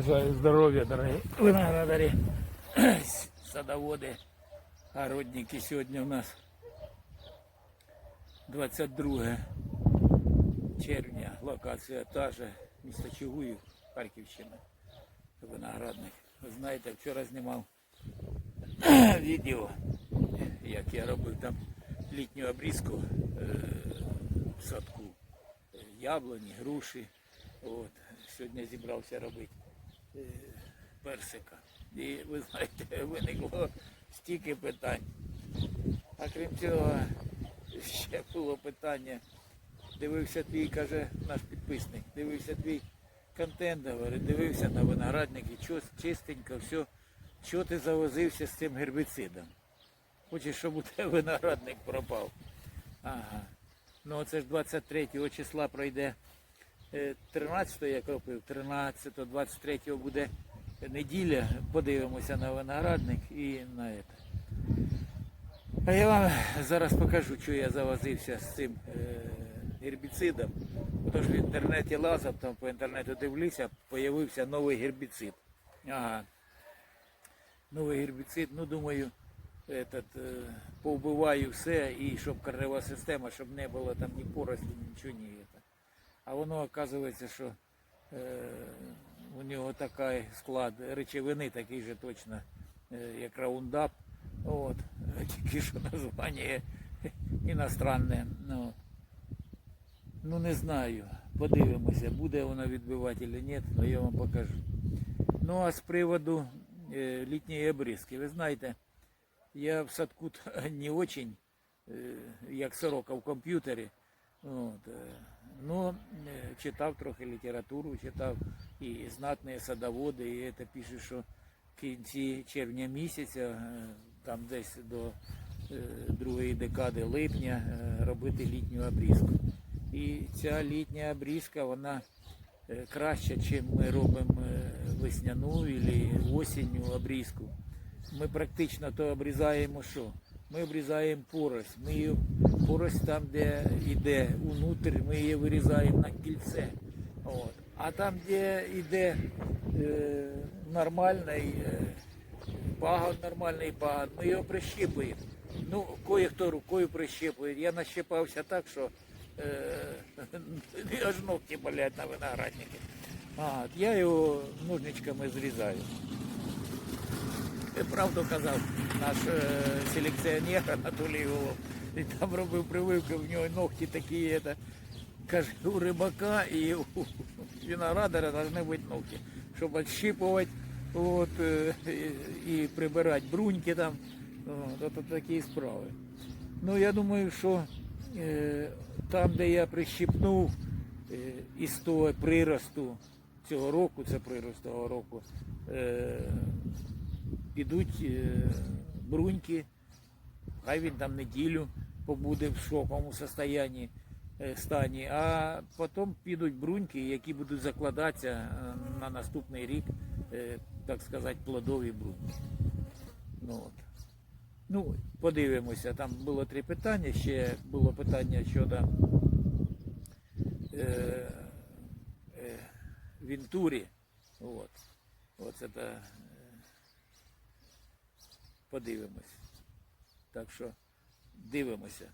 Бажаю здоров'я, дорогі виноградарі, садоводи, городники. Сьогодні у нас 22 червня, локація та же, місто Чугуїв, Харківщина, виноградник. Ви знаєте, вчора знімав відео, як я робив там літню обрізку е, в садку. Е, Яблуні, груші. От. Сьогодні зібрався робити персика. І ви знаєте, виникло стільки питань. А крім цього, ще було питання. Дивився твій, каже наш підписник, дивився твій контент, говорить, дивився на виноградники, чис- чистенько, все. Чого ти завозився з цим гербіцидом? Хочеш, щоб у тебе виноградник пропав. Ага. Ну це ж 23 числа пройде 13 я кропив, 13, 23 буде неділя. Подивимося на виноградник і на це. А я вам зараз покажу, що я завозився з цим е, гербіцидом. Тож в інтернеті лазав, там по інтернету дивлюся, з'явився новий гербіцид. Ага. Новий гербіцид, ну думаю, этот, е, повбиваю все і щоб корнева система, щоб не було там ні порослі, нічого ні. А воно оказується, що е, у нього такий склад речовини, такий же точно, е, як раундап. От. Тільки що названня іностранне. Ну, ну не знаю. Подивимося, буде воно відбивати чи ні, але я вам покажу. Ну а з приводу е, літньої обрізки, ви знаєте, я в садку не очень, е, як сорока в комп'ютері. От, е, ну, е, читав трохи літературу, читав і знатні садоводи, і це пише, що в кінці червня місяця, е, там десь до е, другої декади липня, робити літню обрізку. І ця літня обрізка, вона краще, ніж ми робимо весняну або осінню обрізку. Ми практично то обрізаємо що? Ми обрізаємо порость. Ми її, порость там, де йде унутрь, ми її вирізаємо на кільце. От. А там, де йде е, нормальний е, пагон, нормальний пагон, ми його прищіпуємо. Ну, кое-хто рукою прищіпує. Я нащипався так, що е, аж ногті болять на винограднику. А, я його ножничками зрізаю. Правду казав наш е, селекціонер Анатолій Голов. Він там робив прививки, в нього ногті такі, это, каже, у рибака і у виноградара повинні бути ногті, щоб відщипувати от, е, і, і прибирати бруньки там. От, от такі справи. Ну, я думаю, що е, там, де я прищипнув е, із того приросту цього року, це прирост того року, е, підуть е, бруньки, хай він там неділю побуде в шоковому состоянні, е, стані, а потім підуть бруньки, які будуть закладатися е, на наступний рік, так сказати, плодові бруньки. Ну, от. Ну, подивимося, там було три питання. Ще було питання щодо е, е, Вінтурі. От. От це та, подивимось. Так що дивимося.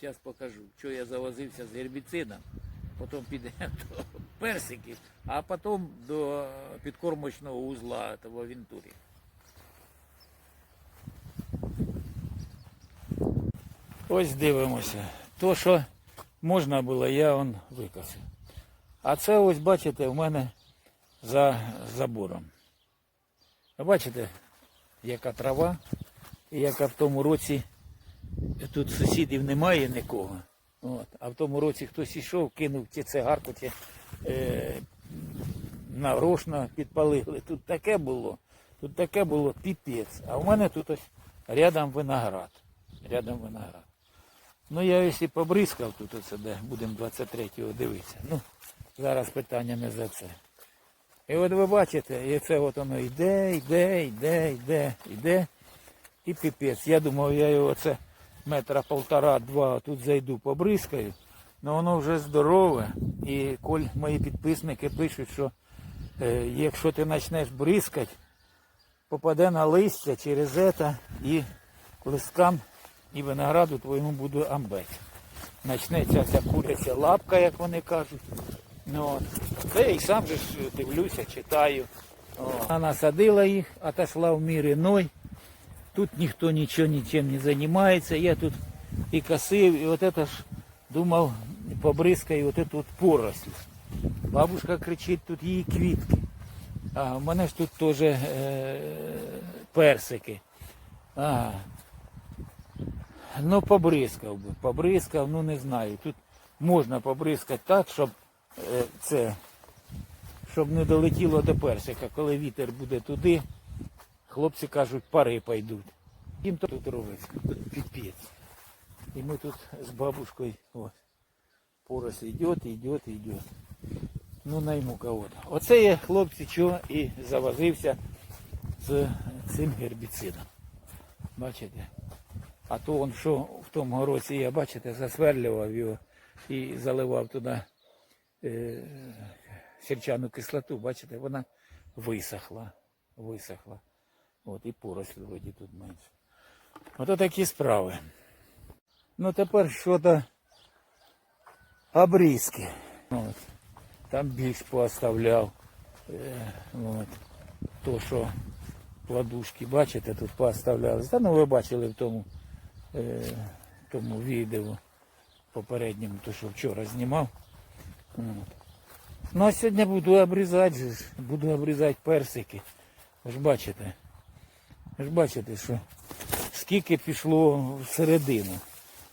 Зараз покажу, що я завозився з гербіцидом, потім підемо до персиків, а потім до підкормочного узла того Вінтурі. Ось дивимося. То, що можна було, я он викосив. А це ось, бачите, в мене за забором. Бачите, яка трава, і яка в тому році тут сусідів немає нікого. От. А в тому році хтось ішов, кинув ті цигарку, ті, е, нарочно підпалили. Тут таке було, тут таке було піпець. А в мене тут ось рядом виноград. Рядом виноград. Ну я якщо побризкав тут оце, де будемо 23-го дивитися. Ну, зараз питання не за це. І от ви бачите, і це от воно йде, йде, йде, йде, йде. І піпець. Я думав, я його це метра полтора-два тут зайду, побризкаю. але воно вже здорове. І коль мої підписники пишуть, що е, якщо ти почнеш бризкати, попаде на листя через це і листкам і винограду твоєму буде амбець. Почнеться ця куряча лапка, як вони кажуть. Ну, от. Це я і сам же ж дивлюся, читаю. Вона насадила їх, отошла в мир иной. Тут ніхто нічого нічим не займається. Я тут і косив, і от это ж думав, побризкаю от эту от поросль. Бабушка кричить, тут її квітки. А в мене ж тут теж е, персики. А, ну побризкав би, побризкав, ну не знаю. Тут можна побризкати так, щоб е, це, щоб не долетіло до персика. Коли вітер буде туди, хлопці кажуть, пари пойдуть. Їм то тут робиться, піпець. І ми тут з бабушкою, ось, порос йде, йде, йде. Ну найму кого-то. Оце я, хлопці, що і завозився з цим гербіцидом. Бачите? А то он що в тому році я, бачите, засверлював його і заливав туди е, сірчану кислоту, бачите, вона висохла. Висохла. От і поросль вроді тут менше. Ото такі справи. Ну тепер що-то обрізки. От. Там більш пооставляв. Е, от. То, що плодушки, бачите, тут пооставляли. Та ну ви бачили в тому, е, тому відео попередньому, то що вчора знімав. От. Ну а сьогодні буду обрізати, буду обрізати персики. Ви ж бачите. Ви ж бачите, що скільки пішло всередину.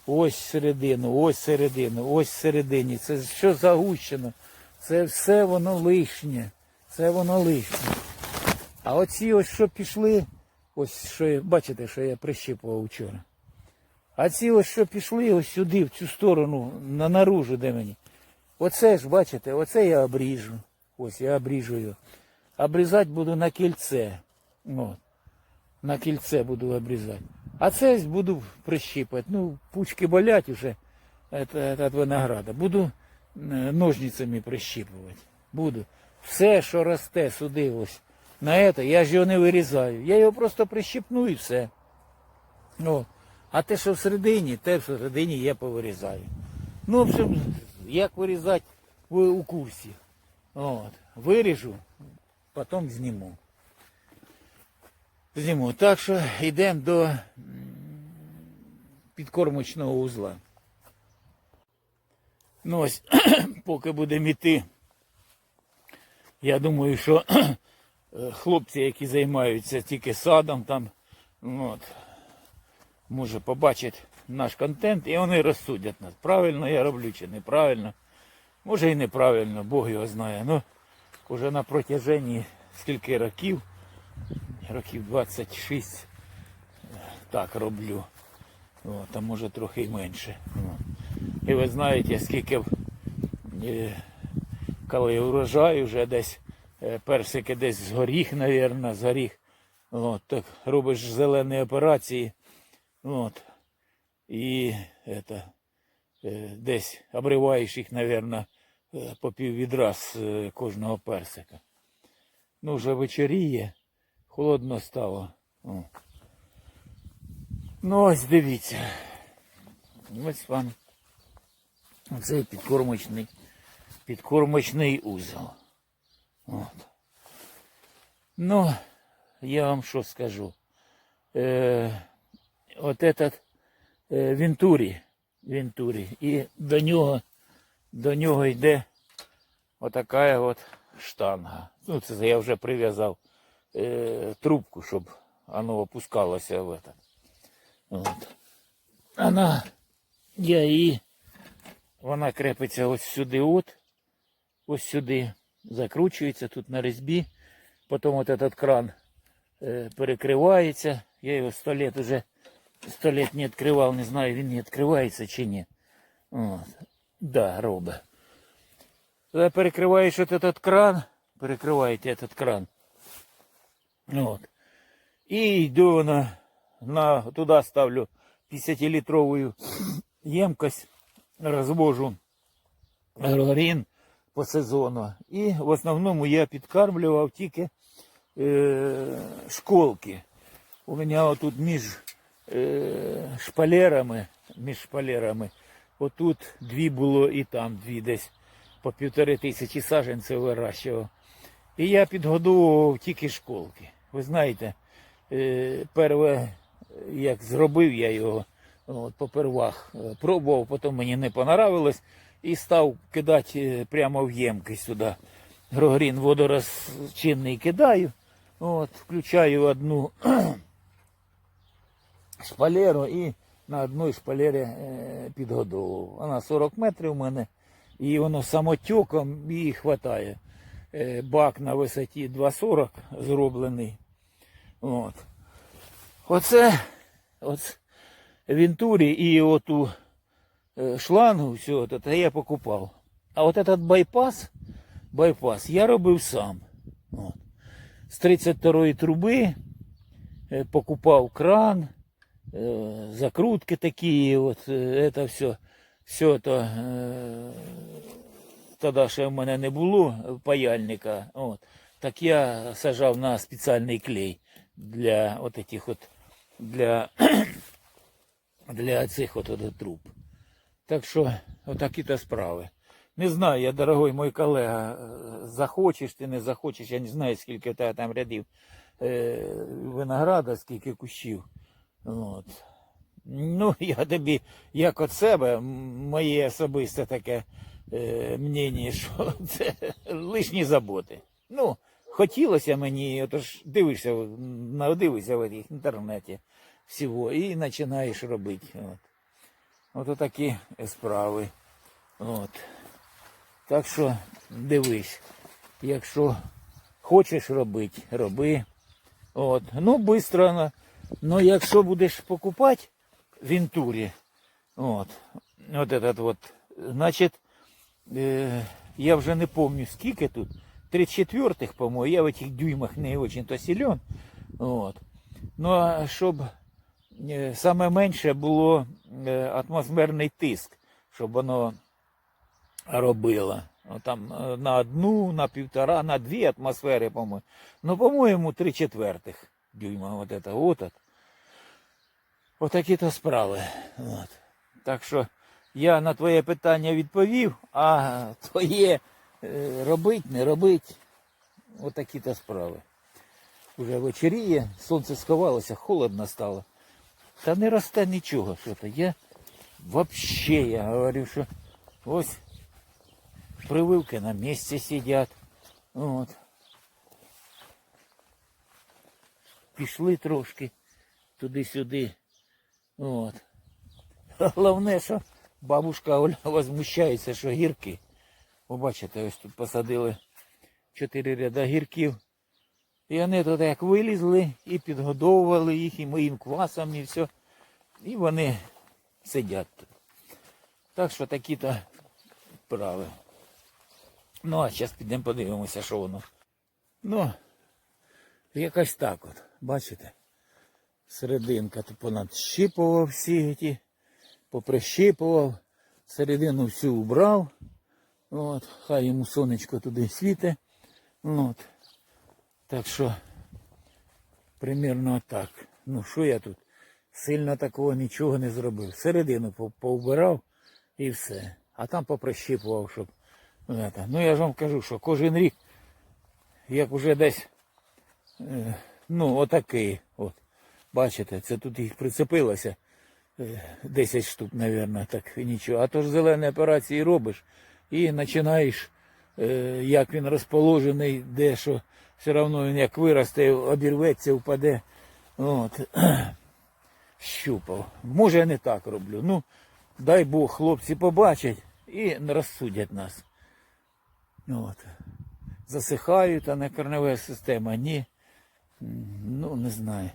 Ось середину, ось середину, ось середині. Це що загущено. Це все воно лишнє. Це воно лишнє. А оці ось що пішли, ось що бачите, що я прищипував вчора. А ці ось що пішли ось сюди, в цю сторону, на наружу, де мені. Оце ж, бачите, оце я обріжу. Ось я обріжу його. Обрізати буду на кільце. От. На кільце буду обрізати. А це буду прищипати. Ну, пучки болять уже від винограда. Буду е, ножницями прищипувати. Буду. Все, що росте сюди, ось на це, я ж його не вирізаю. Я його просто прищипну і все. О. А те, що всередині, те всередині я повирізаю. Ну, в общем, як вирізати, ви у курсі. От. Виріжу, потім зніму. Зніму. Так що йдемо до підкормочного узла. Ну ось, поки будемо йти, я думаю, що е, хлопці, які займаються тільки садом, там, от, може побачать наш контент і вони розсудять нас. Правильно я роблю чи неправильно. Може і неправильно, Бог його знає. Ну, вже на протяженні скільки років, років 26 е, так роблю. От, а може трохи й менше. І ви знаєте, скільки е, коли урожай вже десь е, персики десь з горіх, мабуть, з горіх. От, так робиш зелені операції. От, і это, е, десь обриваєш їх, мабуть, по пів відра з е, кожного персика. Ну, вже вечоріє, холодно стало. О. Ну, ось дивіться. Ось вам цей підкормочний, підкормочний узол. От. Ну, я вам що скажу. Е, от этот е, Вентурі, Вентурі. І до нього, до нього йде отака от штанга. Ну, це я вже прив'язав е, трубку, щоб воно опускалося в этот. От. Вона, я її, вона крепиться ось сюди, от, ось сюди, закручується тут на різьбі. Потім от этот кран е, перекривається. Я його сто лет уже сто лет не відкривав, не знаю, він не відкривається чи ні. От. Да, робить. Тоді перекриваєш от этот кран, перекриваєте этот кран. От. І йду вона на, туди ставлю 50-літрову ємкость, розвожу глорін, по сезону. І в основному я підкармлював тільки е, школки. У мене отут між е, шпалерами, між шпалерами, отут дві було і там дві десь по півтори тисячі саджанців вирощував. І я підгодовував тільки школки. Ви знаєте, е, перше, як зробив я його, от, попервах е, пробував, потім мені не понравилось і став кидати е, прямо в ємкість сюди. Грогрін водорозчинний кидаю, от, включаю одну шпалеру і на одній шпалері е, підгодовував. Вона 40 метрів у мене, і воно самотюком її хватає. Е, бак на висоті 2,40 зроблений. От. Оце от Вентурі і оту е, шлангу, все це я покупав. А от этот байпас, байпас я робив сам. От. З 32-ї труби покупав кран, закрутки такі, от е, це все, все это, е, тоді ще в мене не було паяльника, от, так я сажав на спеціальний клей для от этих от, для, для цих от, от труб. Так що, отакі-то справи. Не знаю, я, дорогой мой колега, е, захочеш ти, не захочеш, я не знаю, скільки там рядів е, винограда, скільки кущів. От. Ну, я тобі, як от себе, моє особисте таке е, мнення, що це лишні заботи. Ну, хотілося мені, отож дивишся, надивишся в інтернеті всього і починаєш робити. От. От такі справи. От. Так що дивись, якщо хочеш робити, роби. От. Ну, швидко. Ну, якщо будеш покупати в от, от этот вот, значить, е, я вже не пам'ятаю, скільки тут. 34-х, по-моєму, я в этих дюймах не очень-то силен. От. Ну, а щоб е, саме менше було е, атмосферний тиск, щоб воно робило. Там е, на одну, на півтора, на дві атмосфери, по-моєму. Ну, по-моєму, три четвертих дюйма. Вот это, вот это. Отакі-то справи. От. Так що я на твоє питання відповів, а твоє е, робить, не робить. Отакі-то справи. Уже вечеріє, сонце сховалося, холодно стало. Та не росте нічого, що то. Я вообще, я говорю, що ось прививки на місці сидять. От. Пішли трошки туди-сюди. От. Головне, що бабушка Оля возмущається, що гірки. Побачите, ось тут посадили чотири ряда гірків. І вони туди як вилізли і підгодовували їх і моїм квасом, і все. І вони сидять тут. Так що такі-то справи. Ну, а зараз підемо подивимося, що воно. Ну, якось так от, бачите? Серединка то понадщипував всі ті, поприщипував, середину всю убрав. От, хай йому сонечко туди світе. От. Так що, примірно так. Ну, що я тут? Сильно такого нічого не зробив. Середину по- поубирав і все. А там поприщипував, щоб. ну. Ну я ж вам кажу, що кожен рік, як уже десь, е, ну, отакий. От. Бачите, це тут їх прицепилося. е, 10 штук, мабуть, так нічого. А то ж зелені операції робиш і починаєш, е, як він розположений, де що, все одно він як виросте, обірветься, впаде. От. Щупав. Може я не так роблю. Ну, дай Бог, хлопці побачать і розсудять нас. От. Засихають, а не корнева система. Ні. Ну, не знаю.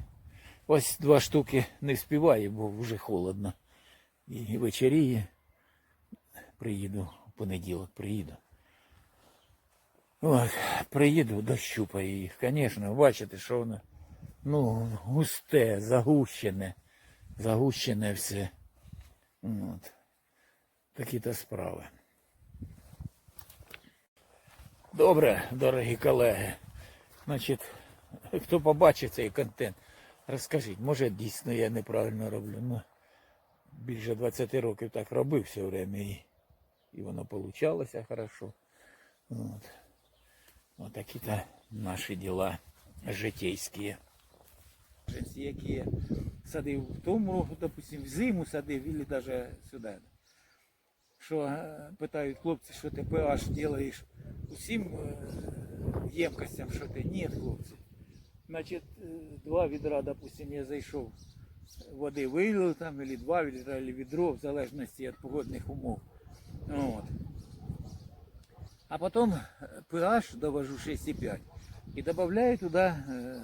Ось два штуки не вспіваю, бо вже холодно. І вечеріє. Приїду в понеділок, приїду. Ой, приїду, дощупаю їх. Звісно, бачите, що воно ну, густе, загущене. Загущене все. От. Такі-то справи. Добре, дорогі колеги. Значить, хто побачив цей контент, розкажіть, може дійсно я неправильно роблю. Ну, більше 20 років так робив все время і, і воно получалося хорошо. От. От такі-то наші діла житейські. Які садив в тому року, допустим, в зиму садив, або навіть сюди. Що е, питають хлопці, що ти pH робиш усім е, ємкостям, що ти? Ні, хлопці. Значить, е, два відра, допустим, я зайшов, води вилив там, або два відра, або відро, в залежності від погодних умов. От. А потім pH довожу 6,5 і додаю туди е,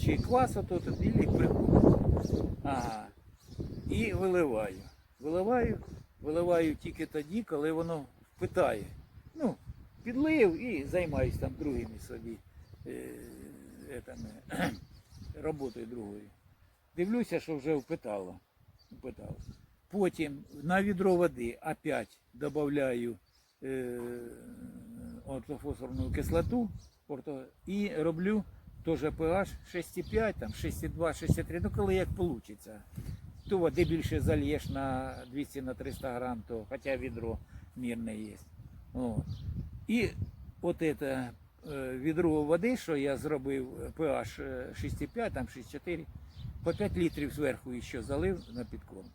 чи квас ото, или прикол. Ага. І виливаю. Виливаю, виливаю тільки тоді, коли воно впитає. Ну, підлив і займаюсь там другими собі е, етами, роботою другою. Дивлюся, що вже впитало. впитало. Потім на відро води опять додаю е, ортофосфорну кислоту орто, і роблю теж pH 6,5, там 6,2, 6,3, ну коли як вийде. То води більше зальєш на 200 на 300 грам, то хоча відро мірне є. От. І от це відро води, що я зробив pH 6,5, там 6,4, по 5 літрів зверху ще залив на підкормку.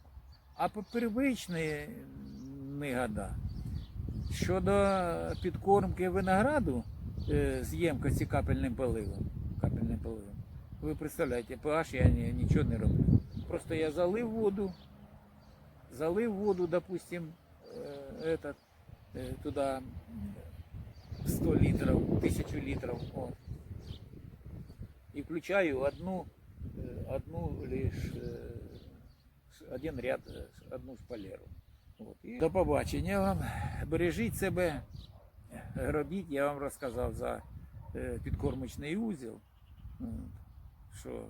А по первичні не года. Щодо підкормки винограду е, з ємкості капельним поливом, капельним поливом, ви представляєте, pH я ні- нічого не роблю. Просто я залив воду, залив воду, допустим, э, этот, э, туда 100 литров, 1000 литров. Вот. И включаю одну, э, одну лишь, э, ш- один ряд, э, одну шпалеру. От. І до побачення вам. Бережіть себе, робіть, я вам розказав за е, підкормочний узіл. От. Що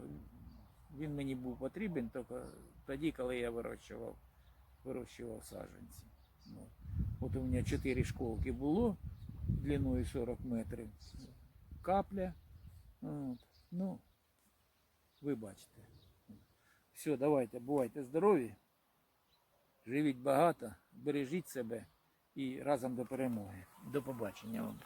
він мені був потрібен тільки тоді, коли я вирощував, вирощував саджанці. От. От у мене 4 школки було длиною 40 метрів. Капля. От. Ну, ви бачите. Все, давайте, бувайте здорові, живіть багато, бережіть себе і разом до перемоги. До побачення вам.